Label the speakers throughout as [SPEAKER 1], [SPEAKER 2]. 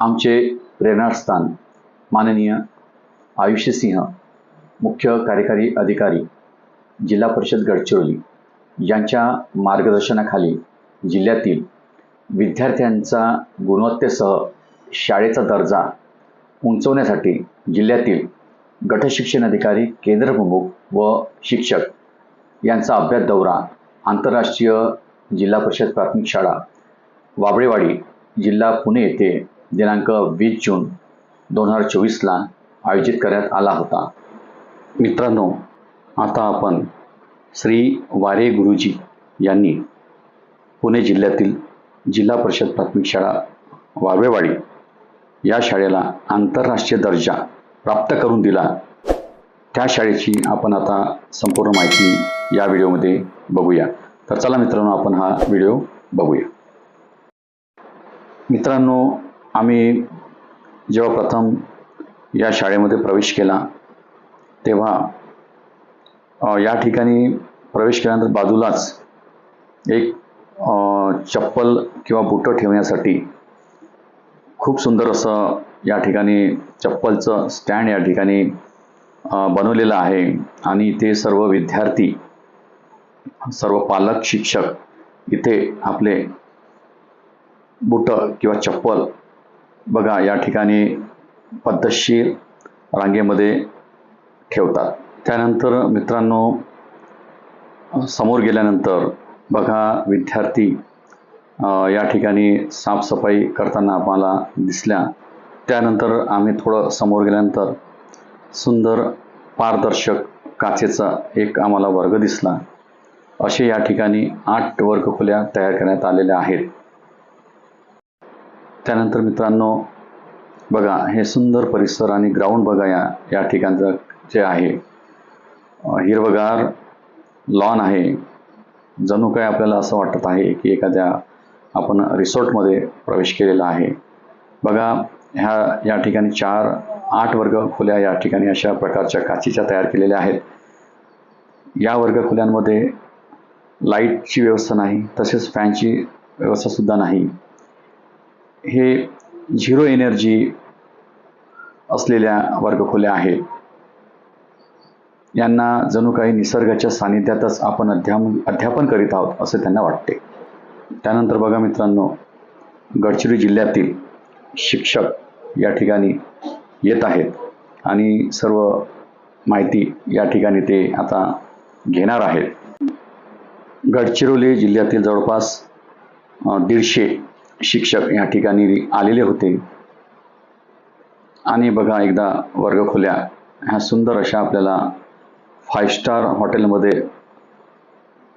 [SPEAKER 1] आमचे प्रेरणास्थान माननीय आयुष्यसिंह मुख्य कार्यकारी अधिकारी जिल्हा परिषद गडचिरोली यांच्या मार्गदर्शनाखाली जिल्ह्यातील विद्यार्थ्यांचा गुणवत्तेसह शाळेचा दर्जा उंचवण्यासाठी जिल्ह्यातील गटशिक्षण अधिकारी केंद्रप्रमुख व शिक्षक यांचा अभ्यास दौरा आंतरराष्ट्रीय जिल्हा परिषद प्राथमिक शाळा वाबळेवाडी जिल्हा पुणे येथे दिनांक वीस जून दोन हजार चोवीसला आयोजित करण्यात आला होता. मित्रांनो आता आपण श्री वारे गुरुजी यांनी पुणे जिल्ह्यातील जिल्हा परिषद प्राथमिक शाळा वारवेवाडी या शाळेला आंतरराष्ट्रीय दर्जा प्राप्त करून दिला. त्या शाळेची आपण आता संपूर्ण माहिती या व्हिडिओमध्ये बघूया. तर चला मित्रांनो आपण हा व्हिडिओ बघूया. मित्रांनो आम्ही जेव्हा प्रथम या शाळेमध्ये प्रवेश केला तेव्हा या ठिकाणी प्रवेश केल्यानंतर बाजूलाच एक चप्पल किंवा बुटं ठेवण्यासाठी खूप सुंदर असं या ठिकाणी चप्पलचं स्टँड या ठिकाणी बनवलेलं आहे. आणि ते सर्व विद्यार्थी सर्व पालक शिक्षक इथे आपले बुटं किंवा चप्पल बघा या ठिकाणी पद्धतशीर रांगेमध्ये ठेवतात. त्यानंतर मित्रांनो समोर गेल्यानंतर बघा विद्यार्थी या ठिकाणी साफसफाई करताना आम्हाला दिसल्या. त्यानंतर आम्ही थोडं समोर गेल्यानंतर सुंदर पारदर्शक काचेचा एक आम्हाला वर्ग दिसला. असे या ठिकाणी आठ वर्गखोल्या तयार करण्यात आलेल्या आहेत. त्यानंतर मित्रांनो बघा हे सुंदर परिसर आणि ग्राउंड बघा या या ठिकाणचं जे आहे. हिरवगार लॉन आहे. जणू काय आपल्याला असं वाटत आहे की एखाद्या आपण रिसॉर्टमध्ये प्रवेश केलेला आहे. बघा ह्या या ठिकाणी चार आठ वर्ग खोल्या या ठिकाणी अशा प्रकारच्या काचीच्या तयार केलेल्या आहेत. या वर्ग खोल्यांमध्ये लाईटची व्यवस्था नाही तसेच फॅनची व्यवस्थासुद्धा नाही. हे झिरो एनर्जी असलेल्या वर्गखोल्या आहेत. यांना जणू काही निसर्गाच्या सानिध्यातच आपण अध्याम अध्यापन करीत आहोत असे त्यांना वाटते. त्यानंतर बघा मित्रांनो गडचिरोली जिल्ह्यातील शिक्षक या ठिकाणी येत आहेत आणि सर्व माहिती या ठिकाणी ते आता घेणार आहेत. गडचिरोली जिल्ह्यातील जवळपास दीडशे शिक्षक या ठिकाणी आलेले होते. आणि बघा एकदा वर्गखोल्या ह्या सुंदर अशा आपल्याला फाय स्टार हॉटेलमध्ये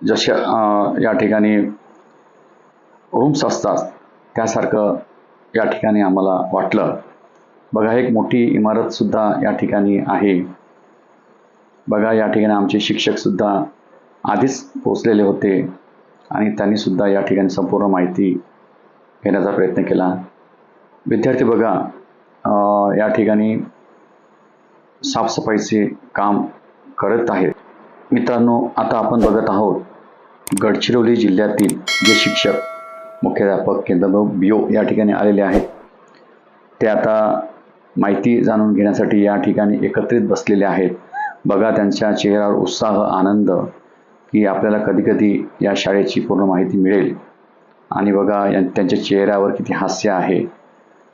[SPEAKER 1] जशा या ठिकाणी रूम्स असतात त्यासारखं या ठिकाणी आम्हाला वाटलं. बघा एक मोठी इमारतसुद्धा या ठिकाणी आहे. बघा या ठिकाणी आमचे शिक्षकसुद्धा आधीच पोचलेले होते. आणि त्यांनीसुद्धा या ठिकाणी संपूर्ण माहिती घेण्याचा प्रयत्न केला. विद्यार्थी बघा या ठिकाणी साफसफाईचे काम करत आहेत. मित्रांनो आता आपण बघत आहोत गडचिरोली जिल्ह्यातील जे शिक्षक मुख्याध्यापक केंद्र बी ओ या ठिकाणी आलेले आहेत. ते आता माहिती जाणून घेण्यासाठी या ठिकाणी एकत्रित बसलेले आहेत. बघा त्यांच्या चेहऱ्यावर उत्साह आनंद की आपल्याला कधीकधी या शाळेची पूर्ण माहिती मिळेल. आणि बघा या त्यांच्या चेहऱ्यावर किती हास्य आहे.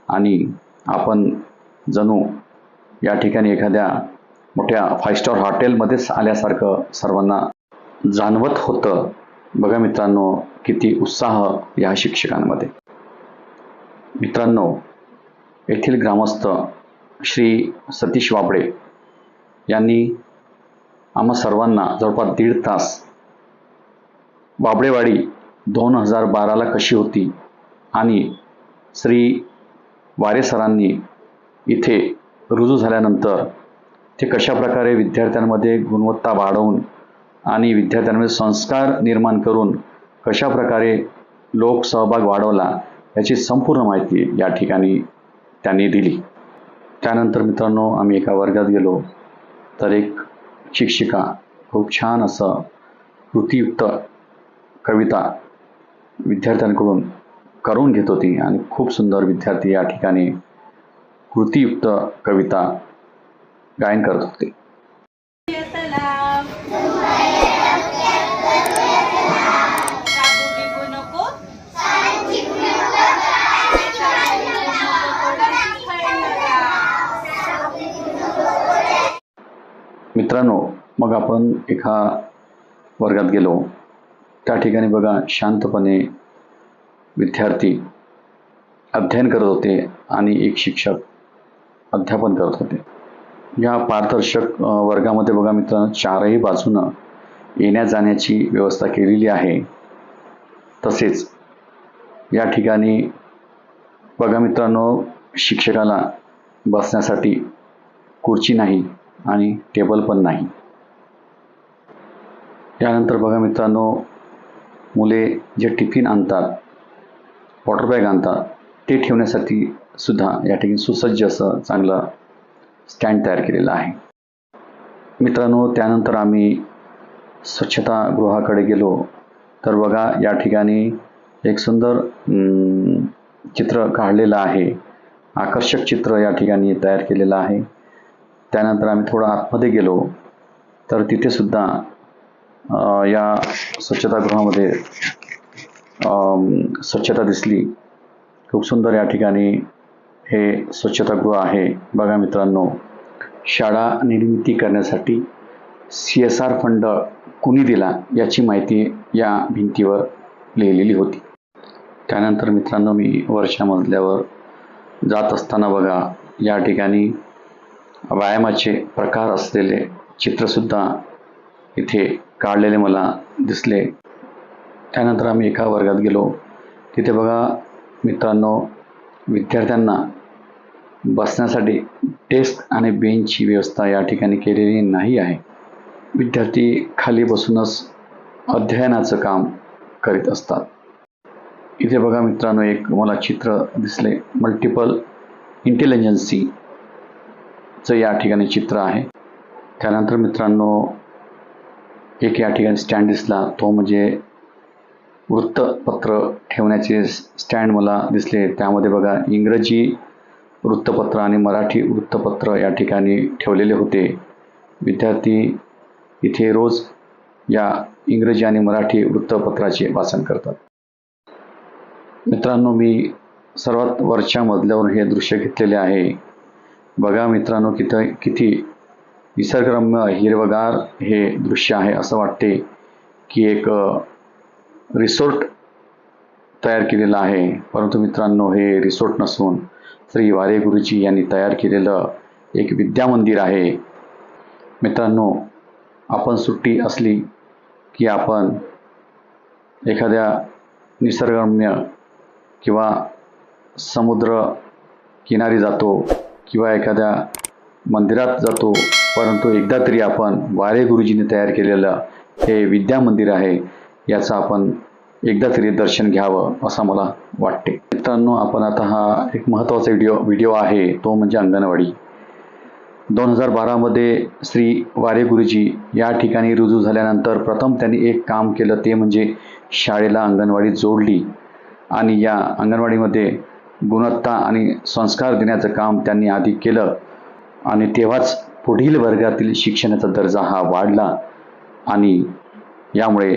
[SPEAKER 1] आणि आपण जणू या ठिकाणी एखाद्या मोठ्या फाईव्ह स्टार हॉटेलमध्येच आल्यासारखं सर्वांना जाणवत होतं. बघा मित्रांनो किती उत्साह या शिक्षकांमध्ये. मित्रांनो येथील ग्रामस्थ श्री सतीश वाबळे यांनी आम्हा सर्वांना जवळपास दीड तास बाबळेवाडी दोन हजार बाराला कशी होती? आणि श्री वारे सरांनी इथे रुजू झाल्यानंतर ते कशाप्रकारे विद्यार्थ्यांमध्ये गुणवत्ता वाढवून आणि विद्यार्थ्यांमध्ये संस्कार निर्माण करून कशाप्रकारे लोकसहभाग वाढवला याची संपूर्ण माहिती या ठिकाणी त्यांनी दिली. त्यानंतर मित्रांनो आम्ही एका वर्गात गेलो. तर एक शिक्षिका खूप छान असं कृतीयुक्त कविता विद्यार्थ्यांकडून करून घेत होती आणि खूप सुंदर विद्यार्थी या ठिकाणी कृतीयुक्त कविता गायन करत होते. मित्रांनो मग आपण एका वर्गात गेलो. त्या ठिकाणी बघा शांतपणे विद्यार्थी अध्ययन करत होते आणि एक शिक्षक अध्यापन करत होते. या पारदर्शक वर्गामध्ये बघा मित्रांनो चारही बाजूनं येण्या जाण्याची व्यवस्था केलेली आहे. तसेच या ठिकाणी बघा मित्रांनो शिक्षकाला बसण्यासाठी खुर्ची नाही आणि टेबल पण नाही. यानंतर बघा मित्रांनो मुले जे टिफिन आणतात वॉटर बॅग आणतात ते ठेवण्यासाठी सुद्धा या ठिकाणी सुसज्ज असं चांगलं स्टँड तयार केलेलं आहे. मित्रांनो त्यानंतर आम्ही स्वच्छतागृहाकडे गेलो. तर बघा या ठिकाणी एक सुंदर चित्र काढलेलं आहे. आकर्षक चित्र या ठिकाणी तयार केलेलं आहे. त्यानंतर आम्ही थोडं आतमध्ये गेलो. तर तिथेसुद्धा या स्वच्छतागृहामध्ये स्वच्छता दिसली. खूप सुंदर या ठिकाणी हे स्वच्छतागृह आहे. बघा मित्रांनो शाळा निर्मिती करण्यासाठी सी एस आर फंड कुणी दिला याची माहिती या भिंतीवर लिहिलेली होती. त्यानंतर मित्रांनो मी वरच्या मजल्यावर जात असताना बघा या ठिकाणी व्यायामाचे प्रकार असलेले चित्रसुद्धा इथे काढलेले मला दिसले. त्यानंतर आम्ही एका वर्गात गेलो. तिथे बघा मित्रांनो विद्यार्थ्यांना बसण्यासाठी डेस्क आणि बेंचची व्यवस्था या ठिकाणी केलेली नाही आहे. विद्यार्थी खाली बसूनच अध्ययनाचं काम करीत असतात. इथे बघा मित्रांनो एक मला चित्र दिसले. मल्टिपल इंटेलिजन्सीचं या ठिकाणी चित्र आहे. त्यानंतर मित्रांनो एक या ठिकाणी स्टँड दिसला. तो म्हणजे वृत्तपत्र ठेवण्याचे स्टँड मला दिसले. त्यामध्ये बघा इंग्रजी वृत्तपत्र आणि मराठी वृत्तपत्र या ठिकाणी ठेवलेले होते. विद्यार्थी इथे रोज या इंग्रजी आणि मराठी वृत्तपत्राचे वाचन करतात. मित्रांनो मी सर्वात वरच्या मजल्यावर हे दृश्य घेतलेले आहे. बघा मित्रांनो किती किती निसर्गरम्य हिरवगार हे दृश्य आहे असं वाटते की एक रिसोर्ट तयार केलेलं आहे. परंतु मित्रांनो हे रिसोर्ट नसून श्री वारे गुरुजी यांनी तयार केलेलं एक विद्यामंदिर आहे. मित्रांनो आपण सुट्टी असली की आपण एखाद्या निसर्गरम्य किंवा समुद्र किनारी जातो किंवा एखाद्या मंदिरात जातो परंतु एकदा तरी आपण वारे गुरुजींनी तयार केलेलं हे विद्या मंदिर आहे याचं आपण एकदा तरी दर्शन घ्यावं असं मला वाटते. मित्रांनो आपण आता हा एक महत्त्वाचा व्हिडिओ व्हिडिओ आहे तो म्हणजे अंगणवाडी. दोन हजार बारामध्ये श्री वारे गुरुजी या ठिकाणी रुजू झाल्यानंतर प्रथम त्यांनी एक काम केलं ते म्हणजे शाळेला अंगणवाडी जोडली आणि या अंगणवाडीमध्ये गुणवत्ता आणि संस्कार देण्याचं काम त्यांनी आधी केलं. आणि तेव्हाच पुढील वर्गातील शिक्षणाचा दर्जा हा वाढला आणि यामुळे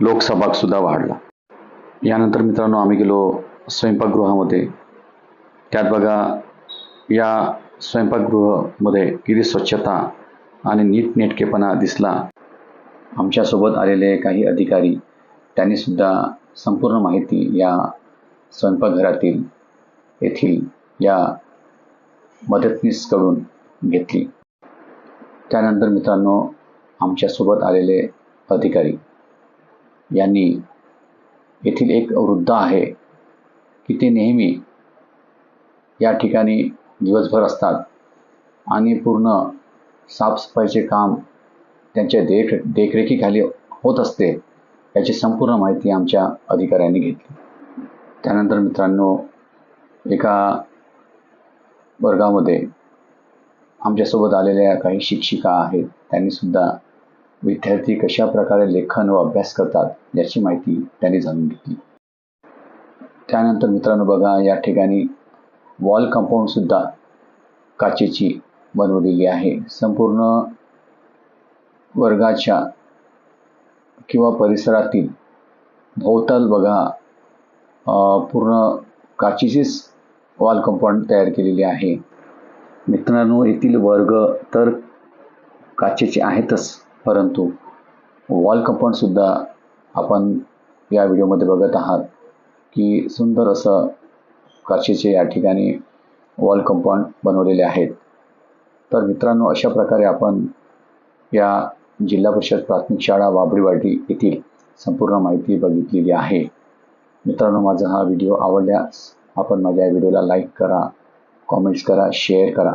[SPEAKER 1] लोकसभागसुद्धा वाढला. यानंतर मित्रांनो आम्ही गेलो स्वयंपाकगृहामध्ये. त्यात बघा या स्वयंपाकगृहामध्ये किती स्वच्छता आणि नीटनेटकेपणा दिसला. आमच्यासोबत आलेले काही अधिकारी त्यांनीसुद्धा संपूर्ण माहिती या स्वयंपाकघरातील येथील या मदतनीसकडून घेतली. त्यानंतर मित्रांनो आमच्यासोबत आलेले अधिकारी यांनी येथील एक वृद्ध आहे की ते नेहमी या ठिकाणी दिवसभर असतात आणि पूर्ण साफसफाईचे काम त्यांच्या देख देखरेखीखाली होत असते याची संपूर्ण माहिती आमच्या अधिकाऱ्यांनी घेतली. त्यानंतर मित्रांनो एका वर्गामध्ये आमच्यासोबत आलेल्या काही शिक्षिका आहेत त्यांनीसुद्धा विद्यार्थी कशा प्रकारे लेखन व अभ्यास करतात याची माहिती त्यांनी जाणून घेतली. त्यानंतर मित्रांनो बघा या ठिकाणी वॉल कंपाऊंडसुद्धा काचेची बनवलेली आहे. संपूर्ण वर्गाच्या किंवा परिसरातील भोवताल बघा पूर्ण काचेचीच वॉल कंपाऊंड तयार केलेली आहे. मित्रांनो येथील वर्ग तर काचेचे आहेतच परंतु वॉल कंपाऊंडसुद्धा आपण या व्हिडिओमध्ये बघत आहात की सुंदर असं काचेचे या ठिकाणी वॉल कंपाऊंड बनवलेले आहेत. तर मित्रांनो अशा प्रकारे आपण या जिल्हा परिषद प्राथमिक शाळा वाबडीवाडी येथील संपूर्ण माहिती बघितलेली आहे. मित्रांनो माझा हा व्हिडिओ आवडल्यास आपण माझ्या या व्हिडिओला लाईक करा कॉमेंट्स करा शेअर करा.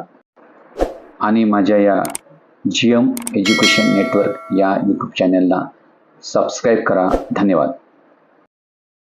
[SPEAKER 1] आणि माझ्या या जी एम एज्युकेशन नेटवर्क या यूट्यूब चॅनलला सबस्क्राईब करा. धन्यवाद.